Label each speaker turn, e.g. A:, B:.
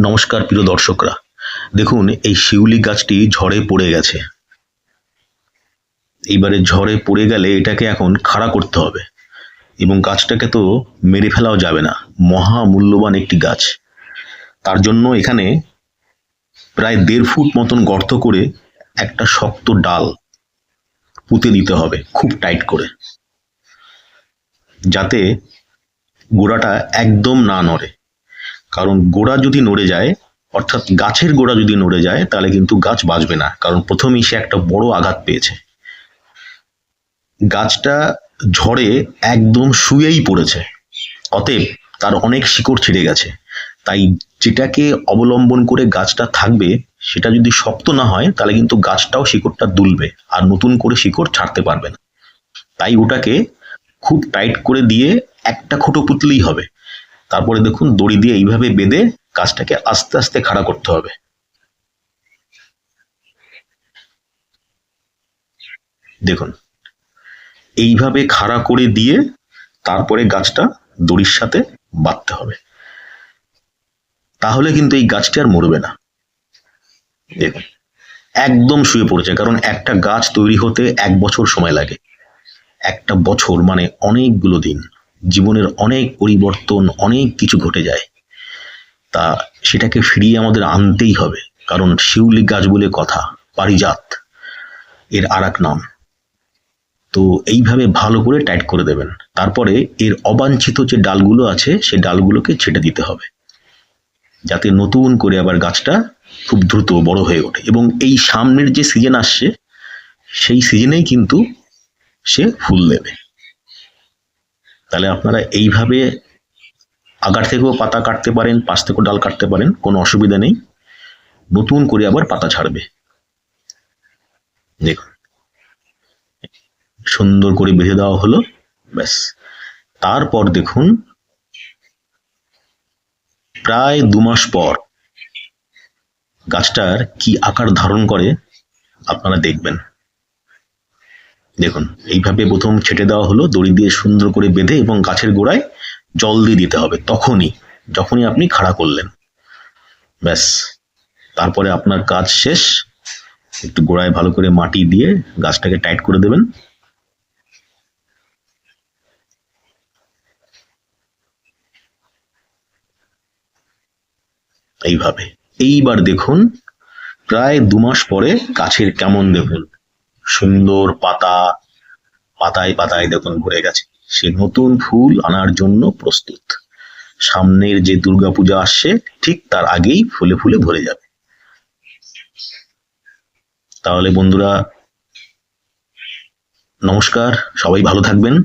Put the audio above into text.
A: নমস্কার প্রিয় দর্শকরা। দেখুন, এই শিউলি গাছটি ঝড়ে পড়ে গেছে। এইবারে ঝড়ে পড়ে গেলে এটাকে এখন খাড়া করতে হবে। এবং গাছটাকে তো মেরে ফেলাও যাবে না। মহা মূল্যবান একটি গাছ। তার জন্য এখানে প্রায় দেড় ফুট মতন গর্ত করে একটা শক্ত ডাল পুঁতে দিতে হবে, খুব টাইট করে। যাতে গোড়াটা একদম না নড়ে। কারণ গোড়া যদি নড়ে যায়, অর্থাৎ গাছের গোড়া যদি নড়ে যায়, তাহলে কিন্তু গাছ বাঁচবে না। কারণ প্রথমেই সে একটা বড় আঘাত পেয়েছে। গাছটা ঝড়ে একদম শুয়েই পড়েছে। অতএব তার অনেক শিকড় ছিঁড়ে গেছে। তাই যেটাকে অবলম্বন করে গাছটা থাকবে, সেটা যদি শক্ত না হয়, তাহলে কিন্তু গাছটাও শিকড়টা দুলবে আর নতুন করে শিকড় ছাড়তে পারবে না। তাই ওটাকে খুব টাইট করে দিয়ে একটা খুঁটো পুতলেই হবে। তারপরে দেখুন দড়ি দিয়ে এইভাবে বেঁধে গাছটাকে আস্তে আস্তে খাড়া করতে হবে। দেখুন, এইভাবে খাড়া করে দিয়ে তারপরে গাছটা দড়ির সাথে বাঁধতে হবে। তাহলে কিন্তু এই গাছটি আর মরবে না। দেখুন, একদম শুয়ে পড়েছে, কারণ একটা গাছ তৈরি হতে এক বছর সময় লাগে। একটা বছর মানে অনেকগুলো দিন। জীবনের অনেক পরিবর্তন, অনেক কিছু ঘটে যায়। তা সেটাকে ফিরিয়ে আমাদের আনতেই হবে, কারণ শিউলি গাছ বলে কথা, পারিজাত। এর আর নাম। তো এইভাবে ভালো করে টাইট করে দেবেন। তারপরে এর অবাঞ্ছিত যে ডালগুলো আছে, সে ডালগুলোকে ছেটে দিতে হবে। যাতে নতুন করে আবার গাছটা খুব দ্রুত বড় হয়ে ওঠে। এবং এই সামনের যে সিজন আসছে, সেই সিজনেই কিন্তু সে ফুল দেবে। তাহলে আপনারা এইভাবে আগার থেকেও পাতা কাটতে পারেন, পাশ থেকেও ডাল কাটতে পারেন, কোনো অসুবিধা নেই। নতুন করে আবার পাতা ছাড়বে। দেখুন। সুন্দর করে বেঁধে দেওয়া হলো, ব্যাস। তারপর দেখুন, প্রায় দু মাস পর গাছটার কি আকার ধারণ করে, আপনারা দেখবেন। দেখুন, এইভাবে প্রথম ছেটে দেওয়া হলো, দড়ি দিয়ে সুন্দর করে বেঁধে এবং গাছের গোড়ায় জল দিয়ে দিতে হবে, তখনই, যখনই আপনি খাড়া করলেন। ব্যাস, তারপরে আপনার কাজ শেষ। একটু গোড়ায় ভালো করে মাটি দিয়ে গাছটাকে টাইট করে দেবেন। এইভাবে। এইবার দেখুন, প্রায় দু মাস পরে গাছের কেমন দেখুন। সুন্দর পাতা, পাতায় পাতায় দেখুন ভরে গেছে। সে নতুন ফুল আনার জন্য প্রস্তুত। সামনের যে দুর্গাপূজা আসছে, ঠিক তার আগেই ফুলে ফুলে ভরে যাবে। তাহলে বন্ধুরা, নমস্কার, সবাই ভালো থাকবেন।